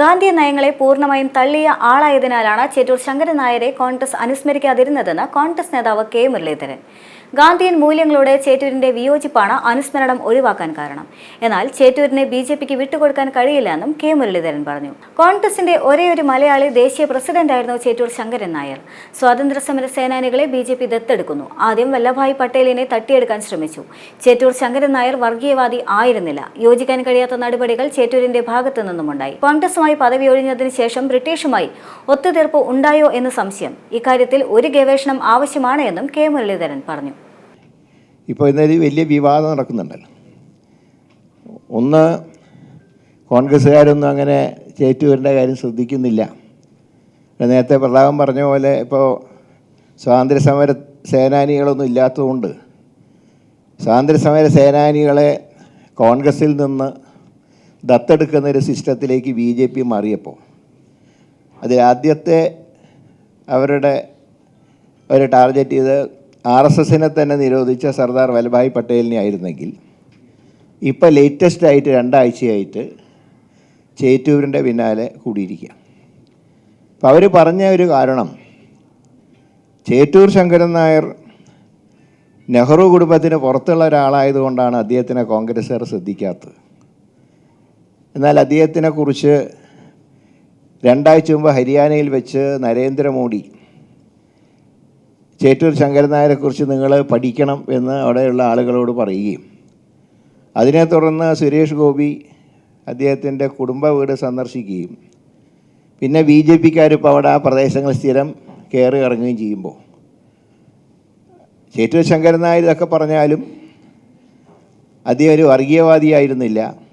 ഗാന്ധി നയങ്ങളെ പൂർണമായും തള്ളിയ ആളായതിനാലാണ് ചേറ്റൂർ ശങ്കരൻ നായരെ കോൺഗ്രസ് അനുസ്മരിക്കാതിരുന്നതെന്ന് കോൺഗ്രസ് നേതാവ് കെ മുരളീധരൻ. ഗാന്ധിയൻ മൂല്യങ്ങളോട് ചേറ്റൂരിന്റെ വിയോജിപ്പാണ് അനുസ്മരണം ഒഴിവാക്കാൻ കാരണം. എന്നാൽ ചേറ്റൂരിനെ ബി ജെ പിക്ക് വിട്ടുകൊടുക്കാൻ കഴിയില്ലെന്നും കെ മുരളീധരൻ പറഞ്ഞു. കോൺഗ്രസിന്റെ ഒരേ ഒരു മലയാളി ദേശീയ പ്രസിഡന്റായിരുന്നു ചേറ്റൂർ ശങ്കരൻ നായർ. സ്വാതന്ത്ര്യ സമര സേനാനികളെ ബി ജെ പി ദത്തെടുക്കുന്നു. ആദ്യം വല്ലഭായ് പട്ടേലിനെ തട്ടിയെടുക്കാൻ ശ്രമിച്ചു. ചേറ്റൂർ ശങ്കരൻ നായർ വർഗീയവാദി ആയിരുന്നില്ല. യോജിക്കാൻ കഴിയാത്ത നടപടികൾ ചേറ്റൂരിന്റെ ഭാഗത്തു നിന്നുമുണ്ടായി. കോൺഗ്രസുമായി പദവി ഒഴിഞ്ഞതിന് ശേഷം ബ്രിട്ടീഷുമായി ഒത്തുതീർപ്പ് ഉണ്ടായോ എന്ന് സംശയം. ഇക്കാര്യത്തിൽ ഒരു ഗവേഷണം ആവശ്യമാണ് എന്നും കെ. മുരളീധരൻ പറഞ്ഞു. ഇപ്പോൾ ഇന്നൊരു വലിയ വിവാദം നടക്കുന്നുണ്ടല്ലോ. ഒന്ന് കോൺഗ്രസ്സുകാരൊന്നും അങ്ങനെ ചേറ്റുവരേണ്ട കാര്യം ശ്രദ്ധിക്കുന്നില്ല. നേരത്തെ പ്രതാപം പറഞ്ഞ പോലെ ഇപ്പോൾ സ്വാതന്ത്ര്യ സമര സേനാനികളൊന്നും ഇല്ലാത്തതുകൊണ്ട് സ്വാതന്ത്ര്യ സമര സേനാനികളെ കോൺഗ്രസ്സിൽ നിന്ന് ദത്തെടുക്കുന്ന ഒരു സിസ്റ്റത്തിലേക്ക് ബി ജെ പി മാറിയപ്പോൾ അതിൽ ആദ്യത്തെ അവരുടെ ഒരു ടാർഗറ്റ് ചെയ്ത് ആർ എസ് എസിനെ തന്നെ നിരോധിച്ച സർദാർ വല്ലഭായ് പട്ടേലിനെ ആയിരുന്നെങ്കിൽ ഇപ്പോൾ ലേറ്റസ്റ്റ് ആയിട്ട് രണ്ടാഴ്ചയായിട്ട് ചേറ്റൂരിന്റെ പിന്നാലെ കൂടിയിരിക്കുക. അപ്പോൾ അവർ പറഞ്ഞ ഒരു കാരണം ചേറ്റൂർ ശങ്കരൻ നായർ നെഹ്റു കുടുംബത്തിന് പുറത്തുള്ള ഒരാളായതുകൊണ്ടാണ് അദ്ദേഹത്തിനെ കോൺഗ്രസ്സുകാർ ശ്രദ്ധിക്കാത്തത്. എന്നാൽ അദ്ദേഹത്തിനെ കുറിച്ച് രണ്ടാഴ്ച മുമ്പ് ഹരിയാനയിൽ വെച്ച് നരേന്ദ്രമോദി ചേറ്റൂർ ശങ്കരൻ നായരെക്കുറിച്ച് നിങ്ങൾ പഠിക്കണം എന്ന് അവിടെയുള്ള ആളുകളോട് പറയുകയും അതിനെ തുടർന്ന് സുരേഷ് ഗോപി അദ്ദേഹത്തിന്റെ കുടുംബ വീട് സന്ദർശിക്കുകയും പിന്നെ ബി ജെ പിക്കാർ ഇപ്പോൾ അവിടെ ആ പ്രദേശങ്ങൾ സ്ഥിരം കയറി ഇറങ്ങുകയും ചെയ്യുമ്പോൾ ചേറ്റൂർ ശങ്കരൻ നായർ ഇതൊക്കെ പറഞ്ഞാലും അദ്ദേഹം ഒരു വർഗീയവാദിയായിരുന്നില്ല.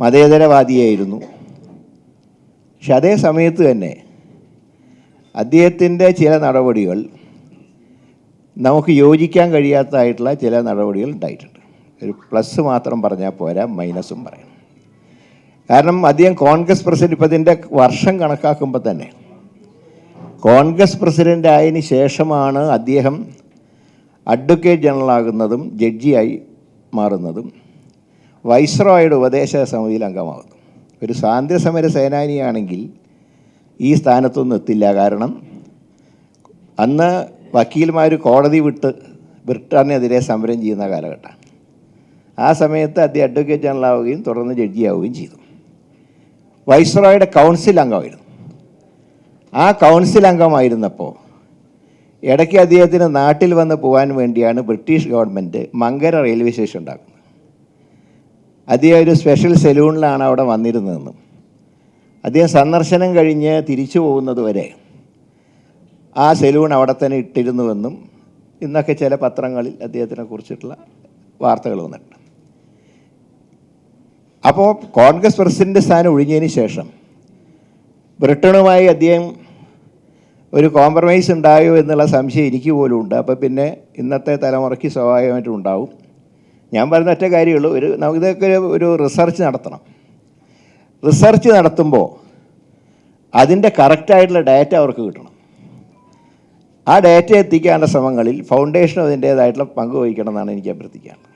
മതേതരവാദിയായിരുന്നു. പക്ഷെ അതേ സമയത്ത് തന്നെ അദ്ദേഹത്തിന്റെ ചില നടപടികൾ നമുക്ക് യോജിക്കാൻ കഴിയാത്തതായിട്ടുള്ള ചില നടപടികൾ ഉണ്ടായിട്ടുണ്ട്. ഒരു പ്ലസ് മാത്രം പറഞ്ഞാൽ പോരാ മൈനസും പറയണം കാരണം അദ്ദേഹം കോൺഗ്രസ് പ്രസിഡന്റ് ഇപ്പം ഇതിന്റെ വർഷം കണക്കാക്കുമ്പോൾ തന്നെ കോൺഗ്രസ് പ്രസിഡന്റ് ആയതിന് ശേഷമാണ് അദ്ദേഹം അഡ്വക്കേറ്റ് ജനറൽ ആകുന്നതും ജഡ്ജിയായി മാറുന്നതും വൈസ്രോയുടെ ഉപദേശ സമിതിയിൽ അംഗമാകുന്നു. ഒരു സ്വാതന്ത്ര്യസമര സേനാനിയാണെങ്കിൽ ഈ സ്ഥാനത്തൊന്നും എത്തില്ല. കാരണം അന്ന് വക്കീൽമാർ കോടതി വിട്ട് ബ്രിട്ടനെതിരെ സമരം ചെയ്യുന്ന കാലഘട്ടമാണ്. ആ സമയത്ത് അദ്ദേഹം അഡ്വക്കേറ്റ് ജനറൽ ആവുകയും തുടർന്ന് ജഡ്ജിയാവുകയും ചെയ്തു. വൈസ്രോയുടെ കൗൺസിൽ അംഗമായിരുന്നു. ആ കൗൺസിൽ അംഗമായിരുന്നപ്പോൾ ഇടയ്ക്ക് അദ്ദേഹത്തിന് നാട്ടിൽ വന്ന് പോകാൻ വേണ്ടിയാണ് British government Mankara railway station ഉണ്ടാക്കുന്നത്. അദ്ദേഹം ഒരു സ്പെഷ്യൽ സെലൂണിലാണ് അവിടെ വന്നിരുന്നതെന്ന്. അദ്ദേഹം സന്ദർശനം കഴിഞ്ഞ് തിരിച്ചു പോകുന്നത് വരെ ആ സെലൂൺ അവിടെ തന്നെ ഇട്ടിരുന്നുവെന്നും ഇന്നൊക്കെ ചില പത്രങ്ങളിൽ അദ്ദേഹത്തിനെ കുറിച്ചിട്ടുള്ള വാർത്തകൾ വന്നിട്ടുണ്ട്. അപ്പോൾ കോൺഗ്രസ് പ്രസിഡന്റ് സ്ഥാനം ഒഴിഞ്ഞതിന് ശേഷം ബ്രിട്ടണുമായി അദ്ദേഹം ഒരു കോംപ്രമൈസ് ഉണ്ടായോ എന്നുള്ള സംശയം എനിക്ക് പോലും ഉണ്ട് അപ്പോൾ പിന്നെ ഇന്നത്തെ തലമുറയ്ക്ക് സ്വാഭാവികമായിട്ടും ഉണ്ടാവും. ഞാൻ പറയുന്ന ഒറ്റ കാര്യമുള്ളൂ. ഒരു ഇതൊക്കെ ഒരു റിസർച്ച് നടത്തണം. റിസർച്ച് നടത്തുമ്പോൾ അതിന്റെ കറക്റ്റായിട്ടുള്ള ഡാറ്റ അവർക്ക് കിട്ടണം. ആ ഡാറ്റ എത്തിക്കാനുള്ള ശ്രമങ്ങളിൽ ഫൗണ്ടേഷനും അതിന്റേതായിട്ടുള്ള പങ്ക് വഹിക്കണം എന്നാണ് എനിക്ക് അഭ്യർത്ഥിക്കാനുള്ളത്.